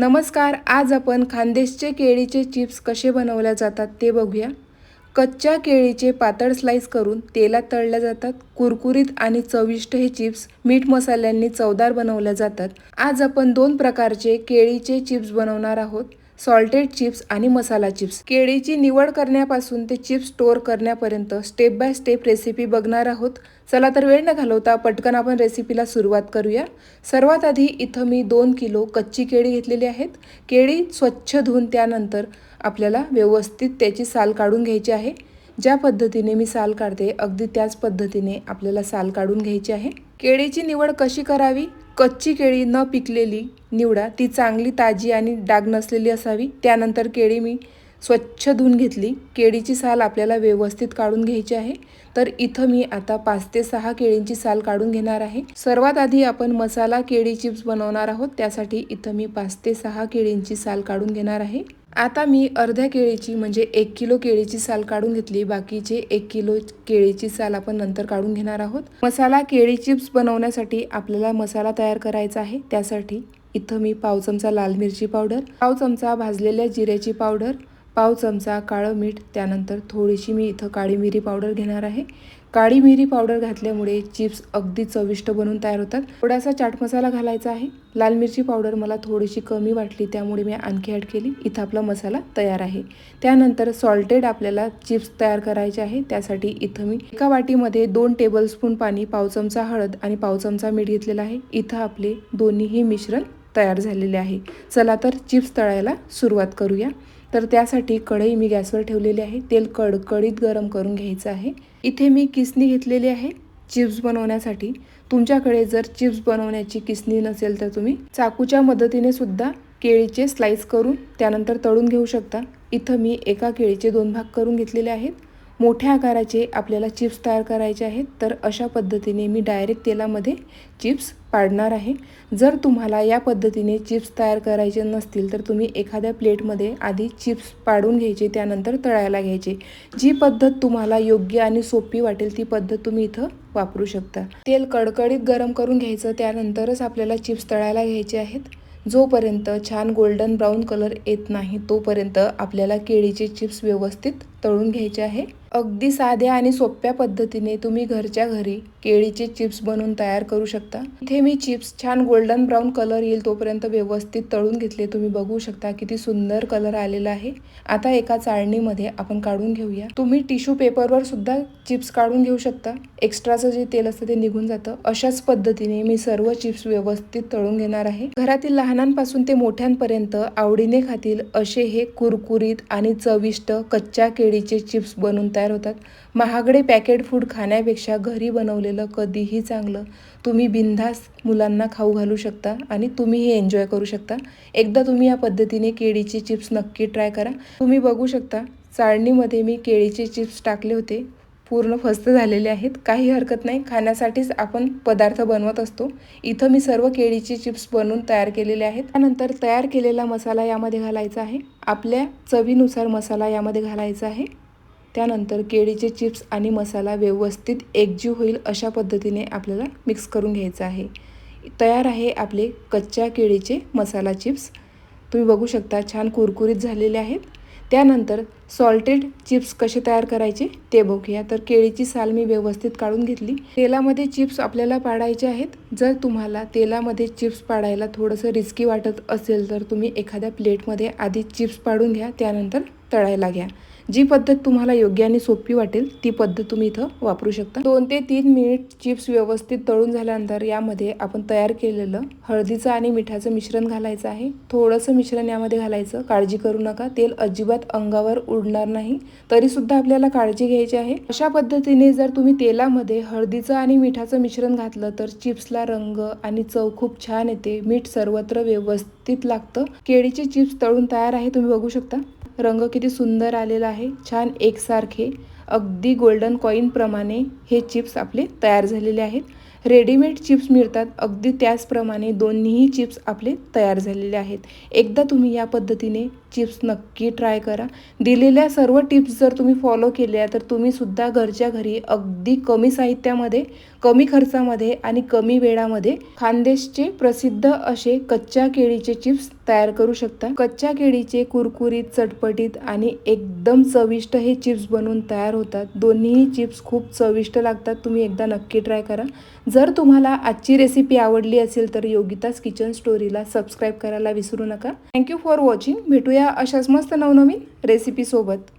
नमस्कार आज आपण खानदेशचे केळीचे चिप्स कसे बनवल्या जातात ते बघूया. कच्च्या केळीचे पातळ स्लाइस करून तेलात तळल्या जातात. कुरकुरीत आणि चविष्ट हे चिप्स मीठ मसाल्यांनी चवदार बनवल्या जातात. आज आपण दोन प्रकारचे केळीचे चिप्स बनवणार आहोत. सॉल्टेड चिप्स आणि मसाला चिप्स. केळीची निवड करण्यापासून ते चिप्स स्टोअर करण्यापर्यंत स्टेप बाय स्टेप रेसिपी बघणार आहोत. चला तर वेळ न घालवता पटकन आपण रेसिपीला सुरुवात करूया. सर्वात आधी इथं मी दोन किलो कच्ची केळी घेतलेली आहेत. केळी स्वच्छ धुवून त्यानंतर आपल्याला व्यवस्थित त्याची साल काढून घ्यायची आहे. ज्या पद्धतीने मी साल काढते अगदी त्याच पद्धतीने आपल्याला साल काढून घ्यायची आहे. केळीची निवड कशी करावी? कच्ची केळी न पिकलेली निवडा ती चांगली ताजी आणि डाग नसलेली असावी. त्यानंतर केळी मी स्वच्छ धुवून घेतली. केळीची साल आपल्याला व्यवस्थित काढून घ्यायची आहे. तर इथं मी आता पाच ते सहा केळींची साल काढून घेणार आहे. सर्वात आधी आपण मसाला केळी चिप्स बनवणार आहोत. त्यासाठी इथं मी पाच ते सहा केळींची साल काढून घेणार आहे. आता मी अर्ध्या केळीची म्हणजे एक किलो केळीची साल काढून घेतली. बाकीचे एक किलो केळीची साल आपण नंतर काढून घेणार आहोत. मसाला केळी चिप्स बनवण्यासाठी आपल्याला मसाला तयार करायचा आहे. त्यासाठी इथं मी पाव चमचा लाल मिरची पावडर पाव चमचा भाजलेल्या जिऱ्याची पावडर पाव चमचा काळं मीठ त्यानंतर थोडीशी मी इथं काळी मिरी पावडर घेणार आहे. काळी मिरी पावडर घातल्यामुळे चिप्स अगदी चविष्ट बनून तयार होतात. थोडासा चाट मसाला घालायचा आहे. लाल मिरची पावडर मला थोडीशी कमी वाटली त्यामुळे मी आणखी ॲड केली. इथं आपला मसाला तयार आहे. त्यानंतर सॉल्टेड आपल्याला चिप्स तयार करायचे आहे. त्यासाठी इथं मी एका वाटीमध्ये दोन टेबलस्पून पाणी पाव चमचा हळद आणि पाव चमचा मीठ घेतलेला आहे. इथं आपले दोन्हीही मिश्रण तयार झालेले आहे. चला तर चिप्स तळायला सुरुवात करूया. तर त्यासाठी कढई मी गॅसवर ठेवलेली आहे. तेल कडकडीत गरम करून घ्यायचं आहे. इथे मी किसनी घेतलेली आहे चिप्स बनवण्यासाठी. तुमच्याकडे जर चिप्स बनवण्याची किसनी नसेल तर तुम्ही चाकूच्या मदतीने सुद्धा केळीचे स्लाइस करून त्यानंतर तळून घेऊ शकता. इथं मी एका केळीचे दोन भाग करून घेतलेले आहेत. मोठ्या आकाराचे आपल्याला चिप्स तयार करायचे आहेत तर अशा पद्धतीने मी डायरेक्ट तेलामध्ये चिप्स पाडणार आहे. जर तुम्हाला या पद्धतीने चिप्स तयार करायचे नसतील तर तुम्ही एखाद्या प्लेटमध्ये आधी चिप्स पाडून घ्यायचे त्यानंतर तळायला घ्यायचे. जी पद्धत तुम्हाला योग्य आणि सोपी वाटेल ती पद्धत तुम्ही इथं वापरू शकता. तेल कडकडीत गरम करून घ्यायचं त्यानंतरच आपल्याला चिप्स तळायला घ्यायचे आहेत. जोपर्यंत छान गोल्डन ब्राऊन कलर येत नाही तोपर्यंत आपल्याला केळीचे चिप्स व्यवस्थित तळून घ्यायचे आहे. अगदी साध्या आणि सोप्या पद्धतीने तुम्ही घरच्या घरी केळीचे चिप्स बनवून तयार करू शकता. इथे मी चिप्स छान गोल्डन ब्राऊन कलर येईल तोपर्यंत व्यवस्थित तळून घेतले. तुम्ही बघू शकता किती सुंदर कलर आलेला आहे. आता एका चाळणीमध्ये आपण काढून घेऊया. तुम्ही टिश्यू पेपरवर सुद्धा चिप्स काढून घेऊ शकता. एक्स्ट्राचं जे तेल असतं ते निघून जातं. अशाच पद्धतीने मी सर्व चिप्स व्यवस्थित तळून घेणार आहे. घरातील लहानांपासून ते मोठ्यांपर्यंत आवडीने खातील असे हे कुरकुरीत आणि चविष्ट कच्च्या केळीचे चिप्स बनवून तयार होतात. महागडे पॅकेट फूड खाण्यापेक्षा घरी बनवलेलं कधीही चांगलं. तुम्ही बिनधास मुलांना खाऊ घालू शकता आणि तुम्हीही एन्जॉय करू शकता. एकदा तुम्ही या पद्धतीने केळीचे चिप्स नक्की ट्राय करा. तुम्ही बघू शकता चाळणीमध्ये मी केळीचे चिप्स टाकले होते. पूर्ण फस्त झालेले आहेत. काही हरकत नाही. खाण्यासाठीच आपण पदार्थ बनवत असतो. इथं मी सर्व केळीचे चिप्स बनवून तयार केलेले आहेत. त्यानंतर तयार केलेला मसाला यामध्ये घालायचा आहे. आपल्या चवीनुसार मसाला यामध्ये घालायचा आहे. त्यानंतर केळीचे चिप्स आणि मसाला व्यवस्थित एकजीव होईल अशा पद्धतीने आपल्याला मिक्स करून घ्यायचं आहे. तयार आहे आपले कच्च्या केळीचे मसाला चिप्स. तुम्ही बघू शकता छान कुरकुरीत झालेले आहेत. त्यानंतर सॉल्टेड चिप्स कसे तयार करायचे ते बघूया. तर केळीची साल मी व्यवस्थित काढून घेतली. तेलामध्ये चिप्स आपल्याला पाडायचे आहेत. जर तुम्हाला तेलामध्ये चिप्स पाडायला थोडंसं रिस्की वाटत असेल तर तुम्ही एखाद्या प्लेटमध्ये आधी चिप्स पाडून घ्या त्यानंतर तळायला घ्या. जी पद्धत तुम्हाला योग्य आणि सोपी वाटेल ती पद्धत तुम्ही इथं वापरू शकता. दोन ते तीन मिनिट चिप्स व्यवस्थित तळून झाल्यानंतर यामध्ये आपण तयार केलेलं हळदीचं आणि मिठाचं मिश्रण घालायचं आहे. थोडंसं मिश्रण यामध्ये घालायचं. काळजी करू नका. तेल अजिबात अंगावर उड उडणार नाही तरीसुद्धा आपल्याला काळजी घ्यायची आहे. अशा पद्धतीने जर तुम्ही तेलामध्ये हळदीचं आणि मिठाचं मिश्रण घातलं तर चिप्सला रंग आणि चव खूप छान येते. मीठ सर्वत्र व्यवस्थित लागतं. केळीचे चिप्स तळून तयार आहे तुम्ही बघू शकता. रंग किती सुंदर आलेला आहे. छान एकसारखे अगदी गोल्डन कॉईनप्रमाणे हे चिप्स आपले तयार झालेले आहेत. रेडीमेड चिप्स मिळतात. अगदी त्याचप्रमाणे दोन्हीही चिप्स आपले तयार झालेले आहेत. एकदा तुम्ही या पद्धतीने चिप्स नक्की ट्राय करा. दिलेल्या सर्व टिप्स जर तुम्ही फॉलो केल्या तर तुम्ही सुद्धा घरच्या घरी अगदी कमी साहित्यामध्ये कमी खर्चामध्ये आणि कमी वेळामध्ये खानदेशचे प्रसिद्ध असे कच्च्या केळीचे चिप्स तयार करू शकता. कच्च्या केळीचे कुरकुरीत चटपटीत आणि एकदम चविष्ट हे चिप्स बनवून तयार होतात. दोन्हीही चिप्स खूप चविष्ट लागतात. तुम्ही एकदा नक्की ट्राय करा. जर तुम्हाला आजची रेसिपी आवडली असेल तर योगितास किचन स्टोरीला सबस्क्राईब करायला विसरू नका. थँक्यू फॉर वॉचिंग भेटूया अशाच मस्त नवनवीन रेसिपीसोबत